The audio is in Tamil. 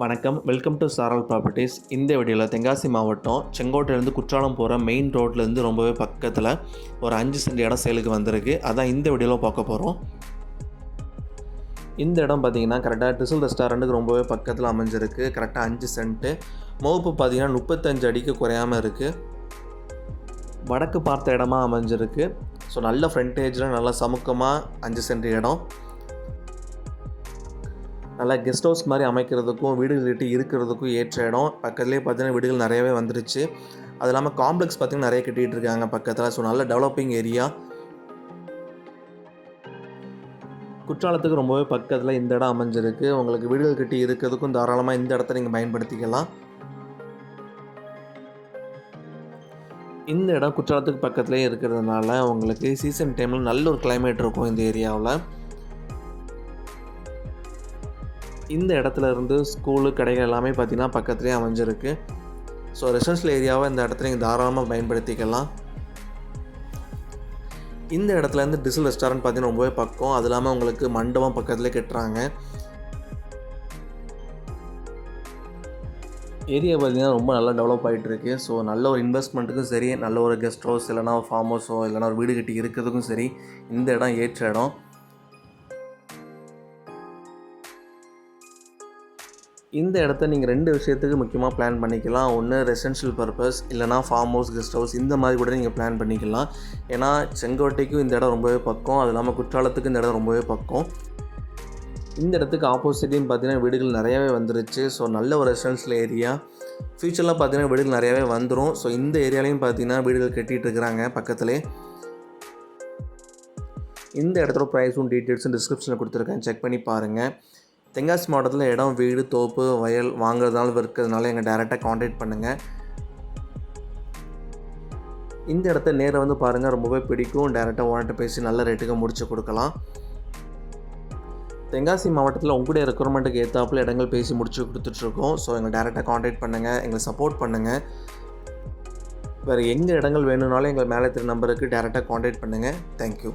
வணக்கம். வெல்கம் டு சாரல் ப்ராப்பர்ட்டிஸ் இந்த வீடியோவில் தென்காசி மாவட்டம் செங்கோட்டையிலேருந்து குற்றாலம் போகிற மெயின் ரோட்லேருந்து ரொம்பவே பக்கத்தில் ஒரு அஞ்சு சென்ட் இடம் சேலுக்கு வந்திருக்கு. அதான் இந்த வீடியோவில் பார்க்க போகிறோம் இந்த இடம் பார்த்தீங்கன்னா கரெக்டாக ட்ரிசல் ரெஸ்டாரண்ட்டுக்கு ரொம்பவே பக்கத்தில் அமைஞ்சிருக்கு. கரெக்டாக அஞ்சு சென்ட்டு முகப்பு பார்த்தீங்கன்னா முப்பத்தஞ்சு அடிக்கு குறையாமல் இருக்குது வடக்கு பார்த்த இடமா அமைஞ்சிருக்கு. ஸோ நல்ல ஃப்ரண்டேஜில் நல்லா சமுக்கமாக அஞ்சு சென்ட் இடம். நல்லா கெஸ்ட் ஹவுஸ் மாதிரி அமைக்கிறதுக்கும் வீடுகள் கட்டி இருக்கிறதுக்கும் ஏற்ற இடம். பக்கத்துலேயே பார்த்தீங்கன்னா வீடுகள் நிறையவே வந்துருச்சு. அது இல்லாமல் காம்ப்ளெக்ஸ் பார்த்தீங்கன்னா நிறைய கட்டிகிட்டு இருக்காங்க பக்கத்தில். ஸோ நல்ல டெவலப்பிங் ஏரியா குற்றாலத்துக்கு ரொம்பவே பக்கத்தில் இந்த இடம் அமைஞ்சிருக்கு. உங்களுக்கு வீடுகள் கட்டி இருக்கிறதுக்கும் தாராளமாக இந்த இடத்த நீங்கள் பயன்படுத்திக்கலாம். இந்த இடம் குற்றாலத்துக்கு பக்கத்துலேயே இருக்கிறதுனால உங்களுக்கு சீசன் டைமில் நல்ல ஒரு கிளைமேட் இருக்கும் இந்த ஏரியாவில் இந்த இடத்துல இருந்து ஸ்கூலு கடைகள் எல்லாமே பார்த்தீங்கன்னா பக்கத்துலேயே அமைஞ்சிருக்கு. ஸோ ரெசிடென்ஷியல் ஏரியாவை இந்த இடத்துல நீங்கள் தாராளமாக பயன்படுத்திக்கலாம். இந்த இடத்துல இருந்து டிசல் ரெஸ்டாரண்ட் பார்த்தீங்கன்னா ரொம்பவே பக்கம். அது இல்லாமல் உங்களுக்கு மண்டபம் பக்கத்துலேயே கட்டுறாங்க. ஏரியா பார்த்தீங்கன்னா ரொம்ப நல்லா டெவலப் ஆகிட்டு இருக்கு ஸோ நல்ல ஒரு இன்வெஸ்ட்மெண்ட்டுக்கும் சரி நல்ல ஒரு கெஸ்ட் ஹவுஸ் இல்லைனா ஒரு ஃபார்ம் ஹவுஸோ இல்லைனா ஒரு வீடு கட்டி இருக்கிறதுக்கும் சரி இந்த இடம் ஏற்ற இடம். இந்த இடத்த நீங்கள் ரெண்டு விஷயத்துக்கு முக்கியமாக பிளான் பண்ணிக்கலாம். ஒன்று ரெசிடென்ஷியல் பர்பஸ் இல்லைனா ஃபார்ம் ஹவுஸ் கெஸ்ட் ஹவுஸ் இந்த மாதிரி கூட நீங்கள் பிளான் பண்ணிக்கலாம். ஏன்னா செங்கோட்டைக்கும் இந்த இடம் ரொம்பவே பக்கம். அது இல்லாமல் குற்றாலத்துக்கும் இந்த இடம் ரொம்பவே பக்கம். இந்த இடத்துக்கு ஆப்போசிட்டையும் பார்த்தீங்கன்னா வீடுகள் நிறையாவே வந்துருச்சு. ஸோ நல்ல ஒரு ரெசிடென்ஷியல் ஏரியா ஃப்யூச்சர்லாம் பார்த்தீங்கன்னா வீடுகள் நிறையாவே வந்துடும் ஸோ இந்த ஏரியாலையும் பார்த்தீங்கன்னா வீடுகள் கட்டிகிட்டு இருக்கிறாங்க பக்கத்துலேயே இந்த இடத்தோட ப்ரைஸும் டீட்டெயில்ஸும் டிஸ்கிரிப்ஷனில் கொடுத்துருக்கேன். செக் பண்ணி பாருங்கள் தென்காசி மாவட்டத்தில் இடம் வீடு தோப்பு வயல் வாங்குறதுனால விற்கிறதுனால எங்கள் டேரெக்டாக காண்டாக்ட் பண்ணுங்கள் இந்த இடத்த நேரில் வந்து பாருங்கள் ரொம்பவே பிடிக்கும். டேரெக்டாக ஓனர்கிட்ட பேசி நல்ல ரேட்டுக்கு முடிச்சு கொடுக்கலாம். தென்காசி மாவட்டத்தில் உங்களுடைய ரெக்குவயர்மெண்ட்டுக்கு ஏற்றாப்புல இடங்கள் பேசி முடிச்சு கொடுத்துட்ருக்கோம் ஸோ எங்களை டேரெக்டாக காண்டாக்ட் பண்ணுங்கள் எங்களை சப்போர்ட் பண்ணுங்கள் வேறு எங்கே இடங்கள் வேணும்னாலும் எங்கள் மேலே திரு நம்பருக்கு டேரெக்டாக காண்டாக்ட் பண்ணுங்கள் தேங்க்யூ